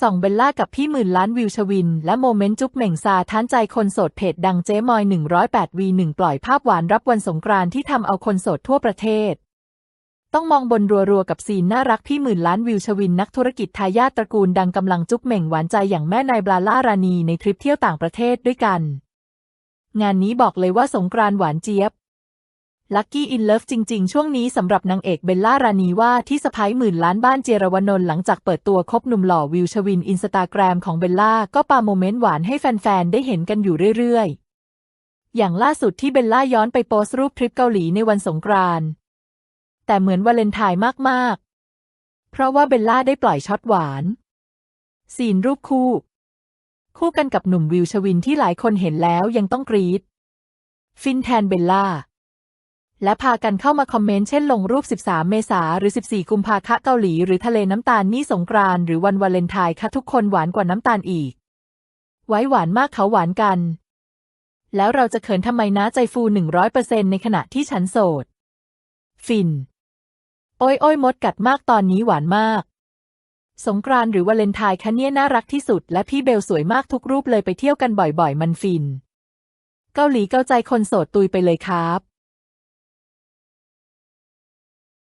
ส่องเบลล่ากับพี่หมื่นล้านวิวชวิน และโมเมนต์จุ๊บเหม่งซาท้านใจคนโสดเพจดังเจ๊มอย 108 v 1 ปล่อยภาพหวานรับวันสงกรานที่ทำเอาคนโสดทั่วประเทศ ต้องมองบนรัวๆกับซีนน่ารักพี่หมื่นล้านวิวชวิน นักธุรกิจทายาทตระกูลดังกำลังจุ๊บเหม่งหวานใจอย่างแม่นายบลาล่ารานีในทริปเที่ยวต่างประเทศด้วยกัน งานนี้บอกเลยว่าสงกรานหวานเจี๊ยบ ลัคกี้อินเลิฟจริง ๆ ช่วงนี้สำหรับนางเอกเบลล่ารานีว่าที่สะพ้ายหมื่นล้านบ้านเจรวนนท์หลังจากเปิดตัวคบหนุ่มหล่อวิวชวินอินสตาแกรมของเบลล่าก็ปาโมเมนต์หวานให้แฟน ๆ ได้เห็นกันอยู่เรื่อย ๆ อย่างล่าสุดที่เบลล่าย้อนไปโพสต์รูปทริปเกาหลีในวันสงกรานต์แต่เหมือนวาเลนไทน์มาก ๆ เพราะว่าเบลล่าได้ปล่อยช็อตหวานซีนรูปคู่ คู่กันกับหนุ่มวิวชวินที่หลายคนเห็นแล้วยังต้องกรี๊ดฟินแทนเบลล่า และพากันเข้ามาคอมเมนต์เช่นลงรูป 13 เมษาหรือ 14 กุมภาคะเกาหลี หรือทะเลน้ำตาลนี่สงกรานหรือวันวาเลนไทน์คะทุกคนหวานกว่าน้ำตาลอีก ไว้หวานมากเขาหวานกัน แล้วเราจะเขินทำไมนะใจฟู100%ในขณะที่ฉันโสด ฟิน โอ้ยโอ้ยมดกัดมากตอนนี้หวานมาก สงกรานหรือวาเลนไทน์คะเนี่ยน่ารักที่สุด และพี่เบลสวยมากทุกรูปเลยไปเที่ยวกันบ่อยๆ มันฟิน เกาหลีเกาใจคนโสดตุยไปเลยครับ